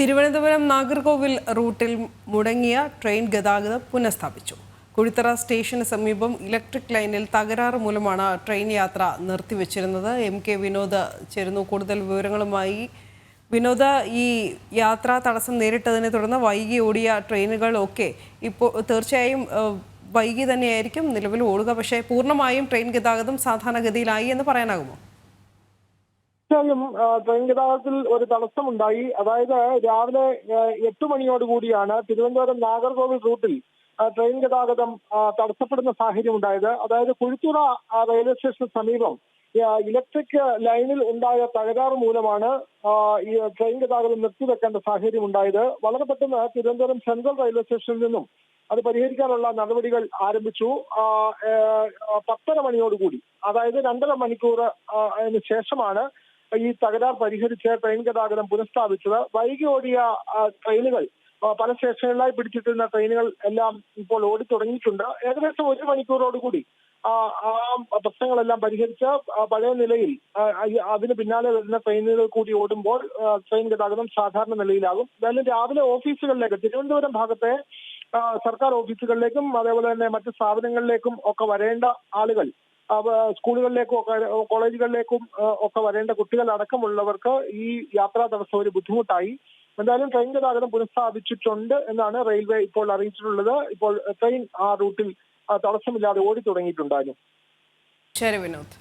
തിരുവനന്തപുരം നാഗർകോവിൽ റൂട്ടിൽ മുടങ്ങിയ ട്രെയിൻ ഗതാഗതം പുനഃസ്ഥാപിച്ചു. കുഴിത്തറ സ്റ്റേഷന് സമീപം ഇലക്ട്രിക് ലൈനിൽ തകരാറ് മൂലമാണ് ട്രെയിൻ യാത്ര നിർത്തിവെച്ചിരുന്നത്. എം കെ വിനോദ് ചേരുന്നു. കൂടുതൽ വിവരങ്ങളുമായി വിനോദ ഈ യാത്രാ തടസ്സം നേരിട്ടതിനെ തുടർന്ന് വൈകി ഓടിയ ട്രെയിനുകളൊക്കെ ഇപ്പോൾ തീർച്ചയായും വൈകി തന്നെയായിരിക്കും നിലവിൽ ഓടുക. പക്ഷേ പൂർണമായും ട്രെയിൻ ഗതാഗതം സാധാരണഗതിയിലായി എന്ന് പറയാനാകുമോ? തീർച്ചയായും ട്രെയിൻ ഗതാഗതത്തിൽ ഒരു തടസ്സമുണ്ടായി. അതായത് രാവിലെ എട്ട് മണിയോട് കൂടിയാണ് തിരുവനന്തപുരം നാഗർകോവിൽ റൂട്ടിൽ ട്രെയിൻ ഗതാഗതം തടസ്സപ്പെടുന്ന സാഹചര്യം ഉണ്ടായത് അതായത് കുഴിത്തുറ റെയിൽവേ സ്റ്റേഷന് സമീപം ഇലക്ട്രിക് ലൈനിൽ ഉണ്ടായ തകരാറ് മൂലമാണ് ഈ ട്രെയിൻ ഗതാഗതം നിർത്തിവെക്കേണ്ട സാഹചര്യം ഉണ്ടായത് വളരെ പെട്ടെന്ന് തിരുവനന്തപുരം സെൻട്രൽ റെയിൽവേ സ്റ്റേഷനിൽ നിന്നും അത് പരിഹരിക്കാനുള്ള നടപടികൾ ആരംഭിച്ചു. പത്തര മണിയോടുകൂടി അതായത് രണ്ടര മണിക്കൂർ അതിന് ശേഷമാണ് ഈ തകരാർ പരിഹരിച്ച് ട്രെയിൻ ഗതാഗതം പുനഃസ്ഥാപിച്ചത്. വൈകി ഓടിയ ട്രെയിനുകൾ പല സ്റ്റേഷനുകളിലായി പിടിച്ചിട്ടിരുന്ന ട്രെയിനുകൾ എല്ലാം ഇപ്പോൾ ഓടി തുടങ്ങിയിട്ടുണ്ട്. ഏകദേശം ഒരു മണിക്കൂറോടുകൂടി ആ പ്രശ്നങ്ങളെല്ലാം പരിഹരിച്ച് പഴയ നിലയിൽ അതിന് പിന്നാലെ വരുന്ന ട്രെയിനുകൾ കൂടി ഓടുമ്പോൾ ട്രെയിൻ ഗതാഗതം സാധാരണ നിലയിലാകും. എന്തായാലും രാവിലെ ഓഫീസുകളിലേക്ക് തിരുവനന്തപുരം ഭാഗത്തെ സർക്കാർ ഓഫീസുകളിലേക്കും അതേപോലെ തന്നെ മറ്റ് സ്ഥാപനങ്ങളിലേക്കും ഒക്കെ വരേണ്ട ആളുകൾ സ്കൂളുകളിലേക്കും ഒക്കെ കോളേജുകളിലേക്കും ഒക്കെ വരേണ്ട കുട്ടികൾ അടക്കമുള്ളവർക്ക് ഈ യാത്രാ തടസ്സം ഒരു ബുദ്ധിമുട്ടായി. എന്തായാലും ട്രെയിൻ ഗതാഗതം പുനഃസ്ഥാപിച്ചിട്ടുണ്ട് എന്നാണ് റെയിൽവേ ഇപ്പോൾ അറിയിച്ചിട്ടുള്ളത്. ഇപ്പോൾ ട്രെയിൻ ആ റൂട്ടിൽ തടസ്സമില്ലാതെ ഓടി തുടങ്ങിയിട്ടുണ്ടായിരുന്നു ശരി വിനോദ്.